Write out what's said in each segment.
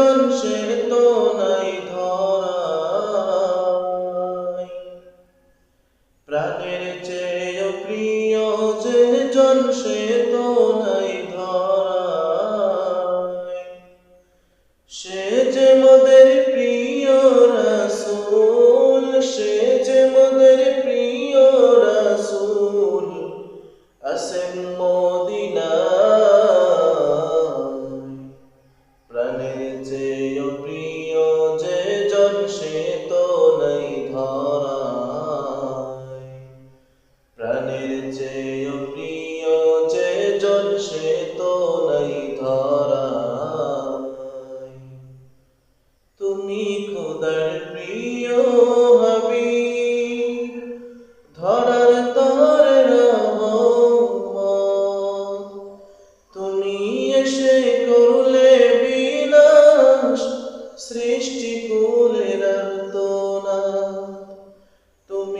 জন সে তো নাই ধরায় প্রাণের চেয়ে প্রিয় যে জন সে তো নাই ধরায় সে যে মোদের প্রিয় রাসূল, সে যে মোদের প্রিয় রাসূল, আসেন মদিনায়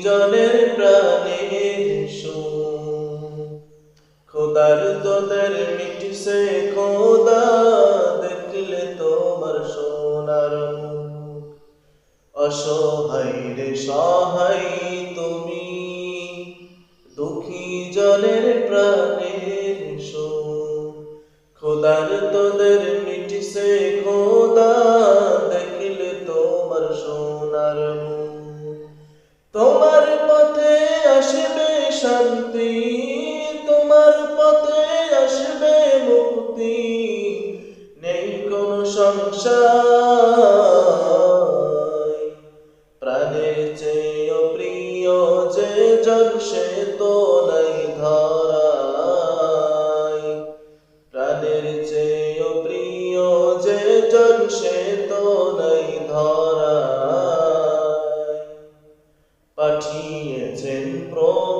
দুঃখী জনের প্রাণের সুখ খোদার তোদের মিটছে, খোদা দেখলে তোমার সোনার অসহায় রে, সহায় তুমি, দুঃখী জনের প্রাণের শান্তি, তোমার পথে আসবে মুক্তি। নেই কোন সংশয়। প্রাণের চেয়ে প্রিয় যে জন, সে তো নাই ধরায় প্রাণের চেয়ে প্রিয় যে জন, সে তো নাই ধরায় পাঠিয়েছেন প্রভু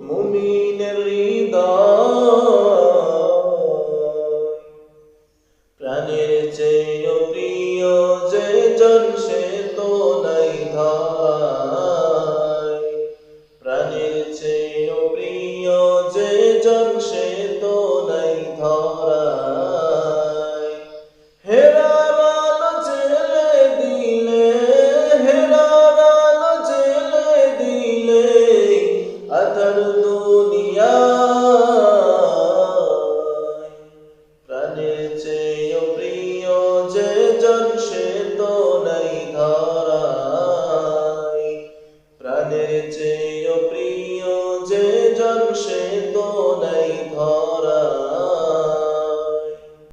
মুমিনের প্রাণের চেয়ে প্রিয় যে জন, সে তো নাই ধায়। প্রাণের চেয়ে প্রিয় যে জন, সে meditate.